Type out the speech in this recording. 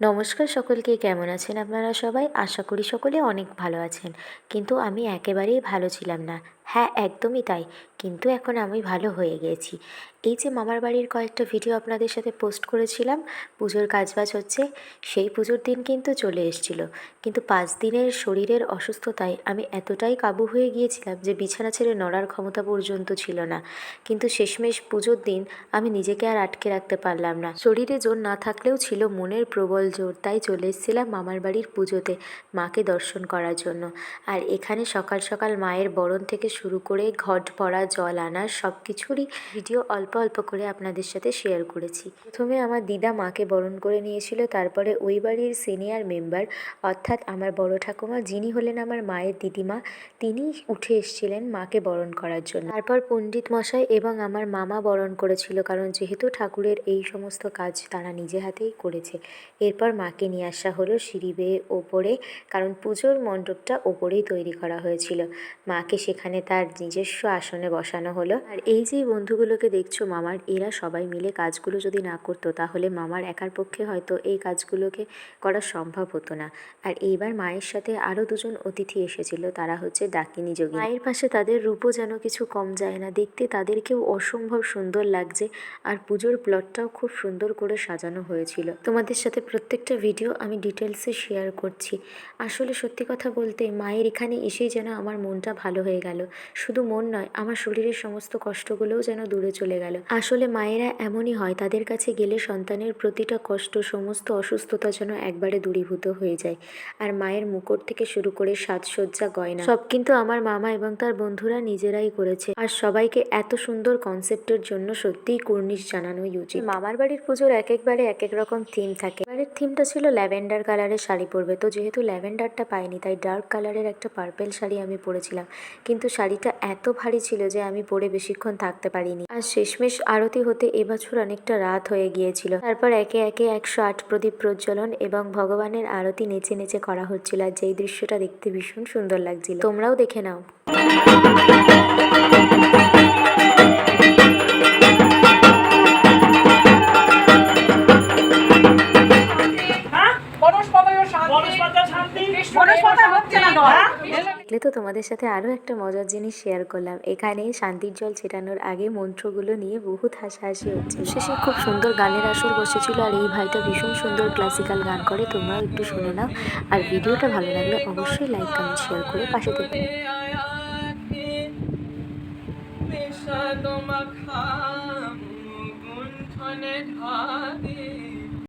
নমস্কার সকলকে, কেমন আছেন আপনারা সবাই? আশা করি সকলে অনেক ভালো আছেন। কিন্তু আমি একেবারেই ভালো ছিলাম না। হ্যাঁ একদমই তাই। কিন্তু এখন আমি ভালো হয়ে গিয়েছি এই যে মামার বাড়ির কয়েকটা ভিডিও আপনাদের সাথে পোস্ট করেছিলাম, পুজোর কাজবাজ হচ্ছে, সেই পুজোর দিন কিন্তু চলে এসেছিল। কিন্তু পাঁচ দিনের শরীরের অসুস্থতায় আমি এতটাই কাবু হয়ে গিয়েছিলাম যে বিছানা ছেড়ে নড়ার ক্ষমতা পর্যন্ত ছিল না। কিন্তু শেষমেশ পুজোর দিন আমি নিজেকে আর আটকে রাখতে পারলাম না। শরীরে জোর না থাকলেও ছিল মনের প্রবল জোর, তাই চলে এসেছিলাম মামার বাড়ির পুজোতে মাকে দর্শন করার জন্য। আর এখানে সকাল সকাল মায়ের বরণ থেকে শুরু করে ঘট ভরা জল আনা সব কিছুরই ভিডিও অল্প অল্প করে আপনাদের সাথে শেয়ার করেছি। প্রথমে আমার দিদা মাকে বরণ করে নিয়েছিল, তারপরে ওই বাড়ির সিনিয়র মেম্বার অর্থাৎ আমার বড় ঠাকুমা, যিনি হলেন আমার মায়ের দিদিমা, তিনি উঠে এসেছিলেন মাকে বরণ করার জন্য। তারপর পণ্ডিত মশাই এবং আমার মামা বরণ করেছিল, কারণ যেহেতু ঠাকুরের এই সমস্ত কাজ তারা নিজে হাতেই করেছে। এরপর মাকে নিয়ে আসা হলো সিঁড়ি বেয়ে ওপরে, কারণ পুজোর মণ্ডপটা ওপরেই তৈরি করা হয়েছিল। মাকে সেখানে তার নিজস্ব আসনে বসানো হলো। আর এই যে বন্ধুগুলোকে দেখছ মামার, এরা সবাই মিলে কাজগুলো যদি না করতো, তাহলে মামার একার পক্ষে হয়তো এই কাজগুলোকে করা সম্ভব হতো না। আর এইবার মায়ের সাথে আরও দুজন অতিথি এসেছিল, তারা হচ্ছে ডাকিনী যোগী মায়ের পাশে তাদের রূপও যেন কিছু কম যায় না, দেখতে তাদেরকেও অসম্ভব সুন্দর লাগছে, আর পুজোর প্লটটাও খুব সুন্দর করে সাজানো হয়েছিল। তোমাদের সাথে প্রত্যেকটা ভিডিও আমি ডিটেলসে শেয়ার করছি। আসলে সত্যি কথা বলতে, মায়ের এখানে এসেই যেন আমার মনটা ভালো হয়ে গেল। শুধু মন নয়, আমার শরীরের সমস্ত কষ্টগুলোও যেন দূরে চলে গেল। আসলে মায়েরা এমনই হয়, তাদের কাছে গেলে সন্তানের প্রতিটা কষ্ট, সমস্ত অসুস্থতা যেন একবারে দূরীভূত হয়ে যায়। আর মায়ের মুকুট থেকে শুরু করে সাজসজ্জা, গয়না, সব কিন্তু আমার মামা এবং তার বন্ধুরা নিজেরাই করেছে। আর সবাইকে এত সুন্দর কনসেপ্টের জন্য সত্যিই কুর্নিশ জানানোই উচিত। মামার বাড়ির পুজোর এক একবারে এক এক রকম থিম থাকে। বাড়ির থিমটা ছিল ল্যাভেন্ডার কালারের শাড়ি পরবে। তো যেহেতু ল্যাভেন্ডারটা পাইনি, তাই ডার্ক কালারের একটা পার্পেল শাড়ি আমি পরেছিলাম। কিন্তু শাড়িটা এত ভারী ছিল যে আমি পরে বেশিক্ষণ থাকতে পারিনি। আর শেষমেশ আরতি হতে এবছর অনেকটা রাত হয়ে গিয়েছিল। তারপর একে একে একশো আট প্রদীপ প্রজ্বলন এবং ভগবানের আরতি নেচে নেচে করা হচ্ছিল আর যেই দৃশ্যটা দেখতে ভীষণ সুন্দর লাগছিল। তোমরাও দেখে নাও। শান্তি। বনস্পতি শান্তি। বনস্পতি হচ্ছে না হ্যাঁ? দেখলে তো তোমাদের সাথে আরও একটা মজার জিনিস শেয়ার করলাম। এখানে শান্তির জল ছেটানোর আগে মন্ত্রগুলো নিয়ে বহুত হাসাহাসি হচ্ছে শেষে খুব সুন্দর গানের আসর বসেছিল আর এই ভাইটা ভীষণ সুন্দর ক্লাসিক্যাল গান করে, তোমরাও একটু শুনে নাও। আর ভিডিওটা ভালো লাগলে অবশ্যই লাইক কমেন্ট শেয়ার করে পাশে থেকো। ঢাকি